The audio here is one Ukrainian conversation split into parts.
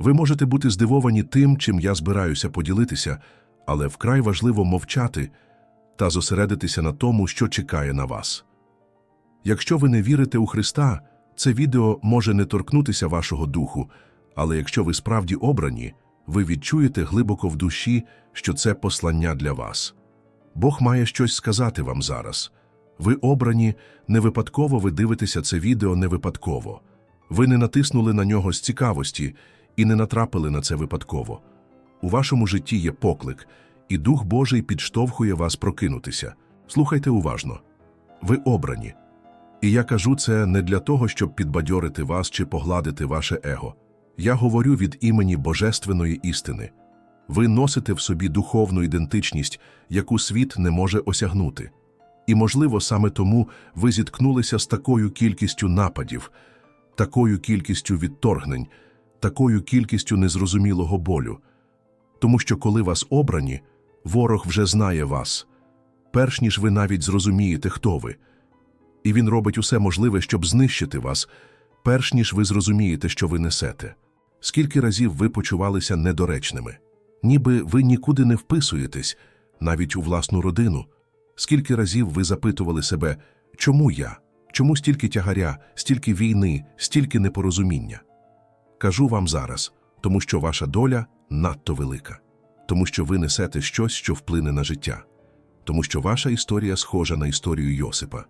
Ви можете бути здивовані тим, чим я збираюся поділитися, але вкрай важливо мовчати та зосередитися на тому, що чекає на вас. Якщо ви не вірите у Христа, це відео може не торкнутися вашого духу, але якщо ви справді обрані, ви відчуєте глибоко в душі, що це послання для вас. Бог має щось сказати вам зараз. Ви обрані, не випадково ви дивитеся це відео не випадково. Ви не натиснули на нього з цікавості і не натрапили на це випадково. У вашому житті є поклик, і Дух Божий підштовхує вас прокинутися. Слухайте уважно. Ви обрані. І я кажу це не для того, щоб підбадьорити вас чи погладити ваше его. Я говорю від імені Божественної істини. Ви носите в собі духовну ідентичність, яку світ не може осягнути. І, можливо, саме тому ви зіткнулися з такою кількістю нападів, такою кількістю відторгнень, такою кількістю незрозумілого болю. Тому що, коли вас обрані, ворог вже знає вас, перш ніж ви навіть зрозумієте, хто ви. І він робить усе можливе, щоб знищити вас, перш ніж ви зрозумієте, що ви несете. Скільки разів ви почувалися недоречними, ніби ви нікуди не вписуєтесь, навіть у власну родину. Скільки разів ви запитували себе, чому я? Чому стільки тягаря, стільки війни, стільки непорозуміння? Кажу вам зараз, тому що ваша доля надто велика, тому що ви несете щось, що вплине на життя, тому що ваша історія схожа на історію Йосипа.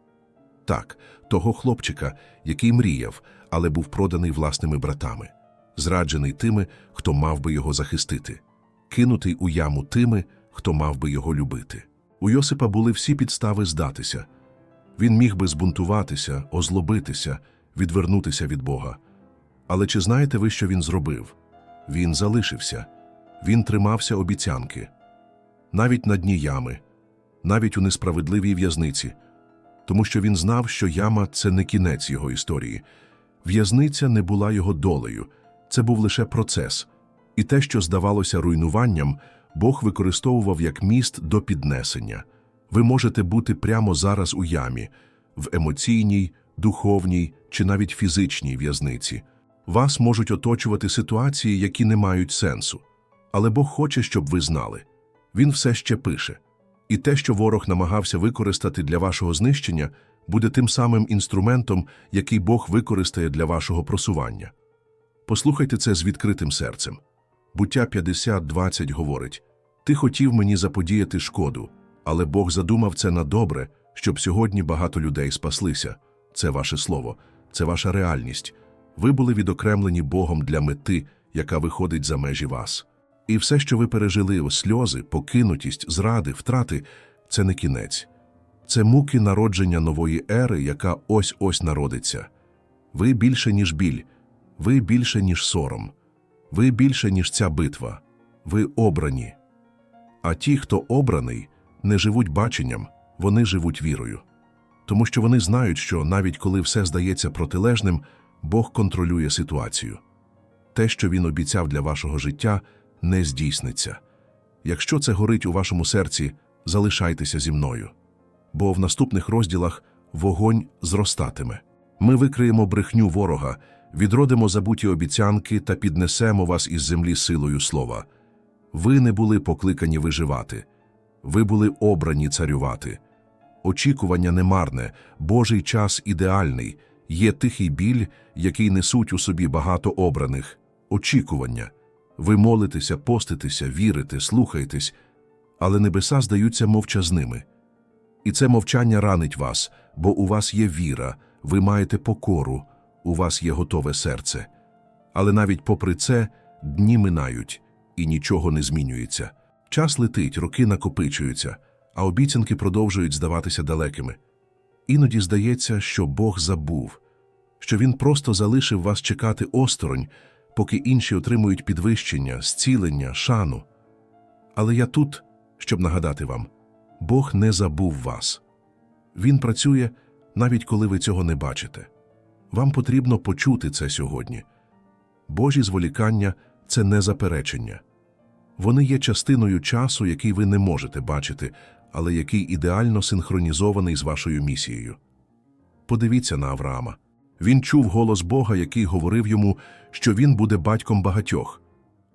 Так, того хлопчика, який мріяв, але був проданий власними братами, зраджений тими, хто мав би його захистити, кинутий у яму тими, хто мав би його любити. У Йосипа були всі підстави здатися. Він міг би збунтуватися, озлобитися, відвернутися від Бога. Але чи знаєте ви, що він зробив? Він залишився, він тримався обіцянки. Навіть на дні ями, навіть у несправедливій в'язниці, тому що він знав, що яма це не кінець його історії. В'язниця не була його долею, це був лише процес. І те, що здавалося руйнуванням, Бог використовував як міст до піднесення. Ви можете бути прямо зараз у ямі, в емоційній, духовній чи навіть фізичній в'язниці. Вас можуть оточувати ситуації, які не мають сенсу. Але Бог хоче, щоб ви знали. Він все ще пише. І те, що ворог намагався використати для вашого знищення, буде тим самим інструментом, який Бог використає для вашого просування. Послухайте це з відкритим серцем. Буття 50.20 говорить: Ти хотів мені заподіяти шкоду, але Бог задумав це на добре, щоб сьогодні багато людей спаслися. Це ваше слово, це ваша реальність. Ви були відокремлені Богом для мети, яка виходить за межі вас. І все, що ви пережили, сльози, покинутість, зради, втрати це не кінець. Це муки народження нової ери, яка ось-ось народиться. Ви більше, ніж біль, ви більше, ніж сором, ви більше, ніж ця битва. Ви обрані. А ті, хто обраний, не живуть баченням, вони живуть вірою. Тому що вони знають, що навіть коли все здається протилежним, Бог контролює ситуацію. Те, що Він обіцяв для вашого життя, не здійсниться. Якщо це горить у вашому серці, залишайтеся зі мною. Бо в наступних розділах вогонь зростатиме. Ми викриємо брехню ворога, відродимо забуті обіцянки та піднесемо вас із землі силою слова. Ви не були покликані виживати, ви були обрані царювати. Очікування немарне, Божий час ідеальний, є тихий біль, який несуть у собі багато обраних. Очікування. Ви молитеся, поститеся, вірите, слухаєтесь, але небеса здаються мовчазними. І це мовчання ранить вас, бо у вас є віра, ви маєте покору, у вас є готове серце. Але навіть попри це дні минають, і нічого не змінюється. Час летить, роки накопичуються, а обіцянки продовжують здаватися далекими. Іноді здається, що Бог забув, що Він просто залишив вас чекати осторонь, поки інші отримують підвищення, зцілення, шану. Але я тут, щоб нагадати вам, Бог не забув вас. Він працює, навіть коли ви цього не бачите. Вам потрібно почути це сьогодні. Божі зволікання це не заперечення. Вони є частиною часу, який ви не можете бачити, але який ідеально синхронізований з вашою місією. Подивіться на Авраама. Він чув голос Бога, який говорив йому, що він буде батьком багатьох.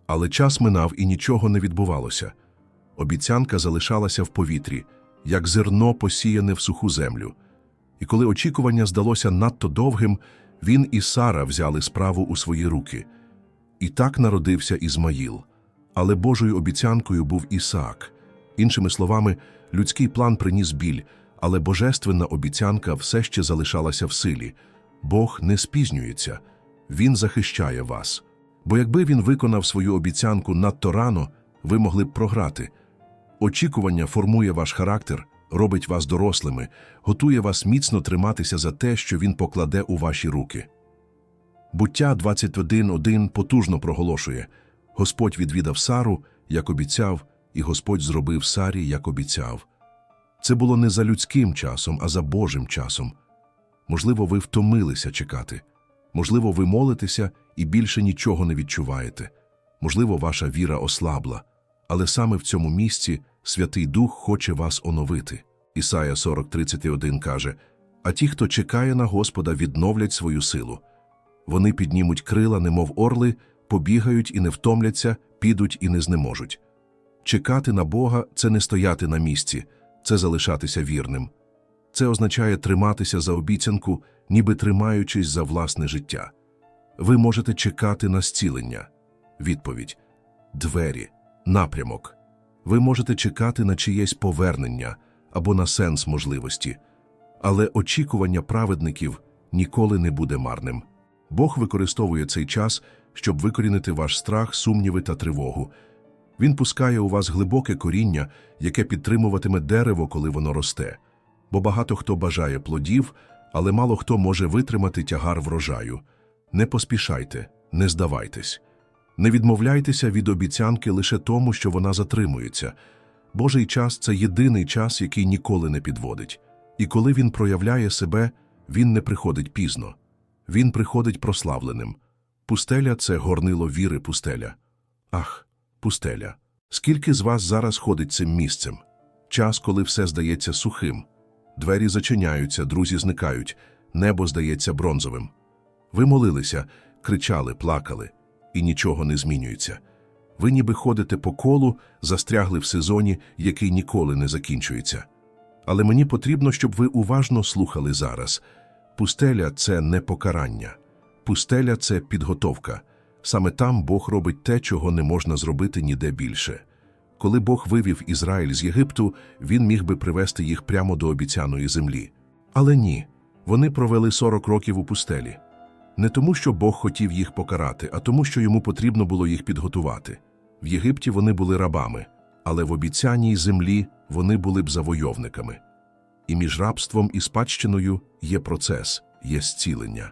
Але час минав і нічого не відбувалося. Обіцянка залишалася в повітрі, як зерно посіяне в суху землю. І коли очікування здалося надто довгим, він і Сара взяли справу у свої руки. І так народився Ізмаїл. Але Божою обіцянкою був Ісаак. Іншими словами, людський план приніс біль, але божественна обіцянка все ще залишалася в силі. Бог не спізнюється, Він захищає вас. Бо якби він виконав свою обіцянку надто рано, ви могли б програти. Очікування формує ваш характер, робить вас дорослими, готує вас міцно триматися за те, що він покладе у ваші руки. Буття 21.1 потужно проголошує Господь відвідав Сару, як обіцяв, і Господь зробив Сарі, як обіцяв. Це було не за людським часом, а за Божим часом. Можливо, ви втомилися чекати. Можливо, ви молитеся і більше нічого не відчуваєте. Можливо, ваша віра ослабла. Але саме в цьому місці Святий Дух хоче вас оновити. Ісая 40.31 каже, «А ті, хто чекає на Господа, відновлять свою силу. Вони піднімуть крила, немов орли, побігають і не втомляться, підуть і не знеможуть. Чекати на Бога – це не стояти на місці, це залишатися вірним. Це означає триматися за обіцянку, ніби тримаючись за власне життя. Ви можете чекати на зцілення. Відповідь – двері, напрямок. Ви можете чекати на чиєсь повернення або на сенс можливості. Але очікування праведників ніколи не буде марним. Бог використовує цей час, щоб викорінити ваш страх, сумніви та тривогу. Він пускає у вас глибоке коріння, яке підтримуватиме дерево, коли воно росте. Бо багато хто бажає плодів, але мало хто може витримати тягар врожаю. Не поспішайте, не здавайтесь. Не відмовляйтеся від обіцянки лише тому, що вона затримується. Божий час це єдиний час, який ніколи не підводить. І коли він проявляє себе, він не приходить пізно. Він приходить прославленим. Пустеля це горнило віри пустеля. Ах, пустеля. Скільки з вас зараз ходить цим місцем? Час, коли все здається сухим. Двері зачиняються, друзі зникають, небо здається бронзовим. Ви молилися, кричали, плакали, і нічого не змінюється. Ви ніби ходите по колу, застрягли в сезоні, який ніколи не закінчується. Але мені потрібно, щоб ви уважно слухали зараз. Пустеля це не покарання. Пустеля це підготовка. Саме там Бог робить те, чого не можна зробити ніде більше. Коли Бог вивів Ізраїль з Єгипту, він міг би привести їх прямо до обіцяної землі. Але ні, вони провели 40 років у пустелі. Не тому, що Бог хотів їх покарати, а тому, що йому потрібно було їх підготувати. В Єгипті вони були рабами, але в обіцяній землі вони були б завойовниками. І між рабством і спадщиною є процес, є зцілення,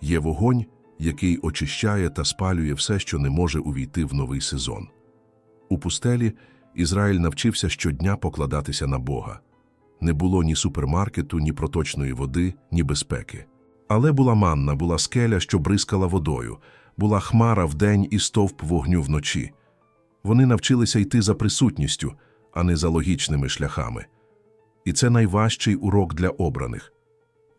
є вогонь, який очищає та спалює все, що не може увійти в новий сезон. У пустелі Ізраїль навчився щодня покладатися на Бога. Не було ні супермаркету, ні проточної води, ні безпеки. Але була манна, була скеля, що бризкала водою, була хмара вдень і стовп вогню вночі. Вони навчилися йти за присутністю, а не за логічними шляхами. І це найважчий урок для обраних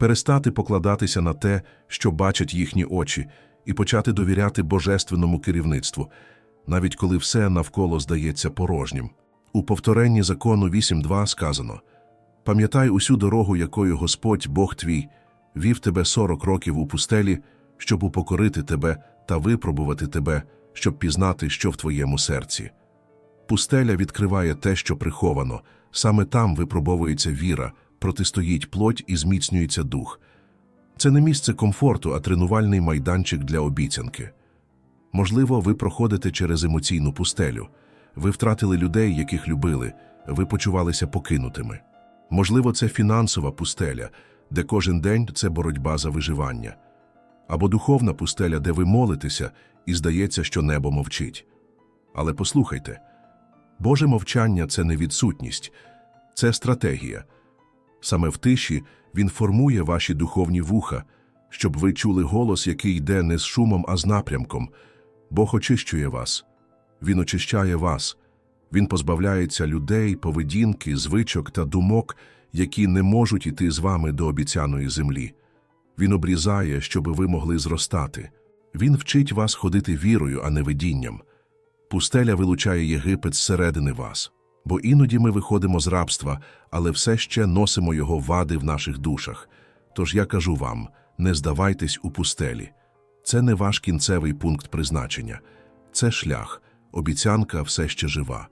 перестати покладатися на те, що бачать їхні очі, і почати довіряти божественному керівництву, навіть коли все навколо здається порожнім. У повторенні закону 8.2 сказано Пам'ятай усю дорогу, якою Господь, Бог твій, вів тебе сорок років у пустелі, щоб упокорити тебе та випробувати тебе, щоб пізнати, що в твоєму серці. Пустеля відкриває те, що приховано, саме там випробовується віра, протистоїть плоть і зміцнюється дух. Це не місце комфорту, а тренувальний майданчик для обіцянки. Можливо, ви проходите через емоційну пустелю, ви втратили людей, яких любили, ви почувалися покинутими. Можливо, це фінансова пустеля, де кожен день це боротьба за виживання, або духовна пустеля, де ви молитеся, і здається, що небо мовчить. Але послухайте, Боже мовчання це не відсутність, це стратегія. Саме в тиші Він формує ваші духовні вуха, щоб ви чули голос, який йде не з шумом, а з напрямком. Бог очищує вас, Він очищає вас, Він позбавляється людей, поведінки, звичок та думок, які не можуть іти з вами до обіцяної землі. Він обрізає, щоби ви могли зростати. Він вчить вас ходити вірою, а не видінням. Пустеля вилучає Єгипет зсередини вас. Бо іноді ми виходимо з рабства, але все ще носимо його вади в наших душах. Тож я кажу вам, не здавайтесь у пустелі. Це не ваш кінцевий пункт призначення. Це шлях, обіцянка все ще жива.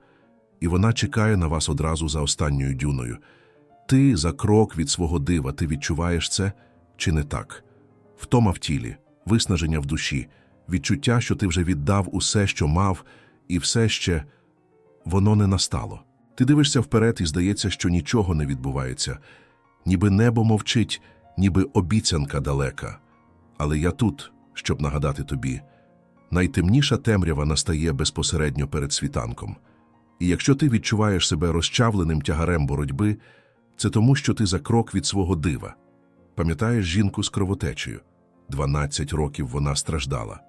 І вона чекає на вас одразу за останньою дюною. Ти за крок від свого дива, ти відчуваєш це чи не так? Втома в тілі, виснаження в душі, відчуття, що ти вже віддав усе, що мав, і все ще воно не настало. Ти дивишся вперед і здається, що нічого не відбувається, ніби небо мовчить, ніби обіцянка далека. Але я тут, щоб нагадати тобі, найтемніша темрява настає безпосередньо перед світанком. І якщо ти відчуваєш себе розчавленим тягарем боротьби, це тому, що ти за крок від свого дива. Пам'ятаєш жінку з кровотечею? 12 років вона страждала.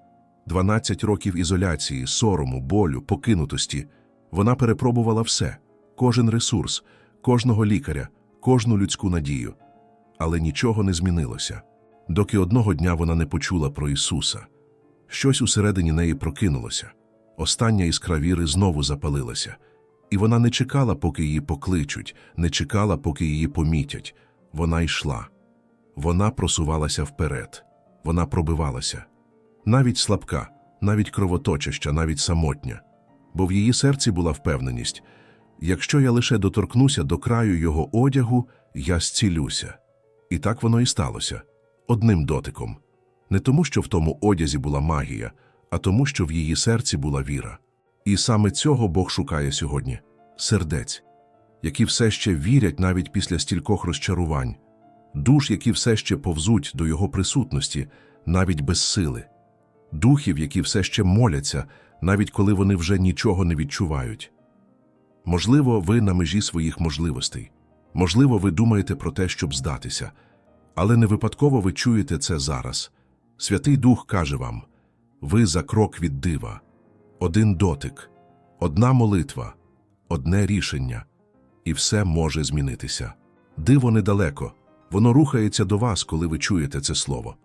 12 років ізоляції, сорому, болю, покинутості. Вона перепробувала все, кожен ресурс, кожного лікаря, кожну людську надію. Але нічого не змінилося, доки одного дня вона не почула про Ісуса. Щось усередині неї прокинулося. Остання іскра віри знову запалилася. І вона не чекала, поки її покличуть, не чекала, поки її помітять. Вона йшла. Вона просувалася вперед. Вона пробивалася. Навіть слабка, навіть кровоточаща, навіть самотня. Бо в її серці була впевненість якщо я лише доторкнуся до краю його одягу, я зцілюся. І так воно і сталося одним дотиком. Не тому, що в тому одязі була магія, а тому, що в її серці була віра. І саме цього Бог шукає сьогодні сердець, які все ще вірять навіть після стількох розчарувань, душ, які все ще повзуть до Його присутності, навіть без сили, духів, які все ще моляться, навіть коли вони вже нічого не відчувають. Можливо, ви на межі своїх можливостей. Можливо, ви думаєте про те, щоб здатися, але не випадково ви чуєте це зараз. Святий Дух каже вам: ви за крок від дива, один дотик, одна молитва, одне рішення, і все може змінитися. Диво недалеко, воно рухається до вас, коли ви чуєте це слово.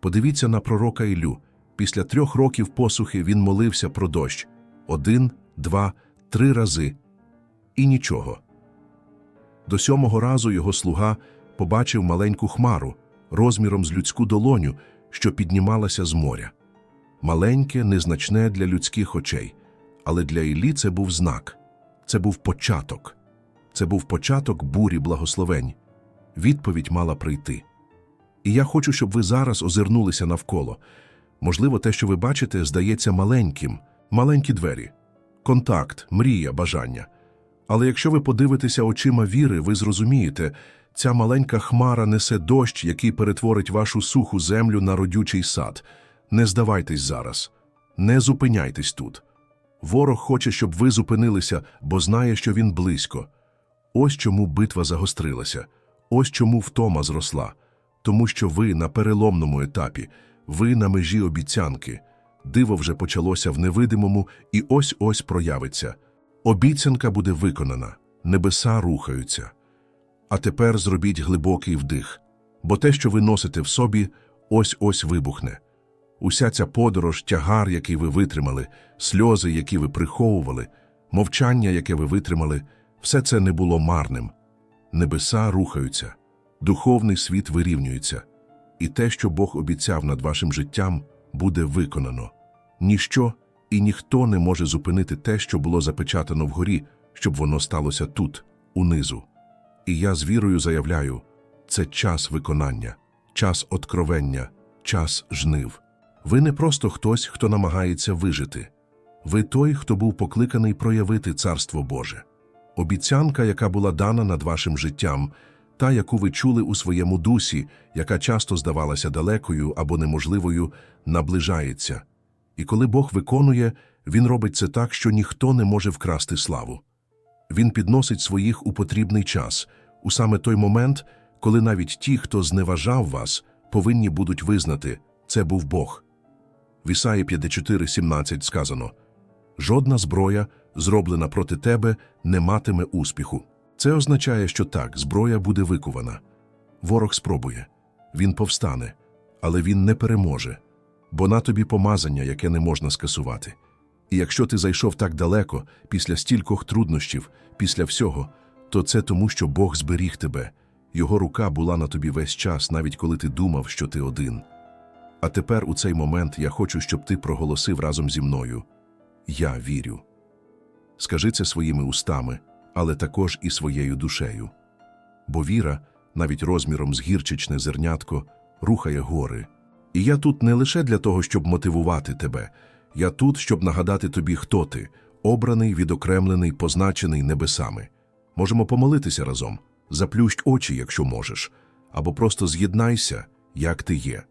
Подивіться на пророка Ілю. Після трьох років посухи він молився про дощ один, два, три рази і нічого. До сьомого разу його слуга побачив маленьку хмару розміром з людську долоню, що піднімалася з моря. Маленьке, незначне для людських очей, але для Іллі це був знак, це був початок. Це був початок бурі благословень. Відповідь мала прийти. І я хочу, щоб ви зараз озирнулися навколо. Можливо, те, що ви бачите, здається маленьким, маленькі двері, контакт, мрія, бажання. Але якщо ви подивитеся очима віри, ви зрозумієте, ця маленька хмара несе дощ, який перетворить вашу суху землю на родючий сад. Не здавайтесь зараз, не зупиняйтесь тут. Ворог хоче, щоб ви зупинилися, бо знає, що він близько. Ось чому битва загострилася, ось чому втома зросла, тому що ви на переломному етапі, ви на межі обіцянки. Диво вже почалося в невидимому і ось-ось проявиться. Обіцянка буде виконана, небеса рухаються. А тепер зробіть глибокий вдих, бо те, що ви носите в собі, ось-ось вибухне. Уся ця подорож, тягар, який ви витримали, сльози, які ви приховували, мовчання, яке ви витримали, все це не було марним. Небеса рухаються, духовний світ вирівнюється, і те, що Бог обіцяв над вашим життям, буде виконано. Ніщо і ніхто не може зупинити те, що було запечатано вгорі, щоб воно сталося тут, унизу. І я з вірою заявляю, це час виконання, час откровення, час жнив. Ви не просто хтось, хто намагається вижити. Ви той, хто був покликаний проявити Царство Боже. Обіцянка, яка була дана над вашим життям, та, яку ви чули у своєму дусі, яка часто здавалася далекою або неможливою, наближається. І коли Бог виконує, Він робить це так, що ніхто не може вкрасти славу. Він підносить своїх у потрібний час, у саме той момент, коли навіть ті, хто зневажав вас, повинні будуть визнати це був Бог. В Ісаї 54,17 сказано Жодна зброя, зроблена проти тебе, не матиме успіху. Це означає, що так, зброя буде викувана. Ворог спробує. Він повстане, але він не переможе, бо на тобі помазання, яке не можна скасувати. І якщо ти зайшов так далеко, після стількох труднощів, після всього, то це тому, що Бог зберіг тебе. Його рука була на тобі весь час, навіть коли ти думав, що ти один. А тепер у цей момент я хочу, щоб ти проголосив разом зі мною Я вірю. Скажи це своїми устами, але також і своєю душею. Бо віра, навіть розміром з гірчичне зернятко, рухає гори. І я тут не лише для того, щоб мотивувати тебе, я тут, щоб нагадати тобі, хто ти, обраний, відокремлений, позначений небесами. Можемо помолитися разом, заплющ очі, якщо можеш, або просто з'єднайся, як ти є.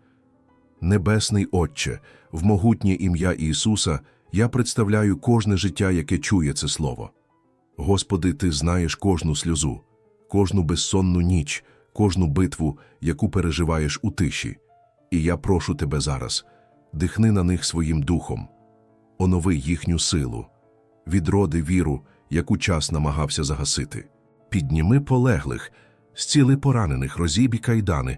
Небесний Отче, в могутнє ім'я Ісуса я представляю кожне життя, яке чує це слово. Господи, Ти знаєш кожну сльозу, кожну безсонну ніч, кожну битву, яку переживаєш у тиші. І я прошу Тебе зараз, дихни на них своїм духом, онови їхню силу, відроди віру, яку час намагався загасити. Підніми полеглих, зціли поранених, розібі кайдани,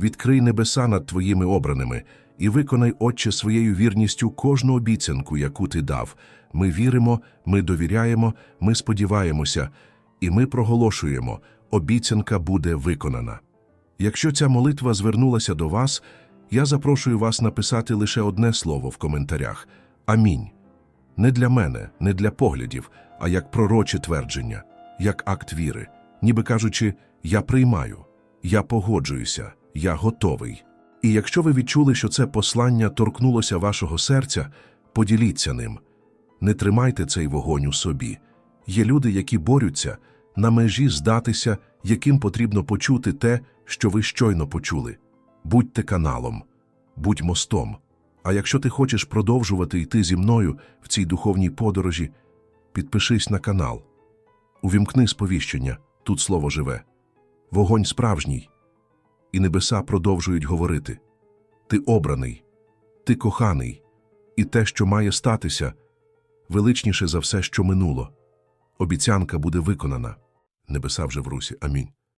відкрий небеса над твоїми обраними і виконай, Отче, своєю вірністю кожну обіцянку, яку ти дав. Ми віримо, ми довіряємо, ми сподіваємося, і ми проголошуємо, обіцянка буде виконана. Якщо ця молитва звернулася до вас, я запрошую вас написати лише одне слово в коментарях Амінь. Не для мене, не для поглядів, а як пророче твердження, як акт віри, ніби кажучи, я приймаю, я погоджуюся, я готовий. І якщо ви відчули, що це послання торкнулося вашого серця, поділіться ним. Не тримайте цей вогонь у собі. Є люди, які борються на межі здатися, яким потрібно почути те, що ви щойно почули. Будьте каналом, будь мостом. А якщо ти хочеш продовжувати йти зі мною в цій духовній подорожі, підпишись на канал. Увімкни сповіщення, тут слово живе. Вогонь справжній. І небеса продовжують говорити. Ти обраний, ти коханий, і те, що має статися, величніше за все, що минуло. Обіцянка буде виконана. Небеса вже в русі. Амінь.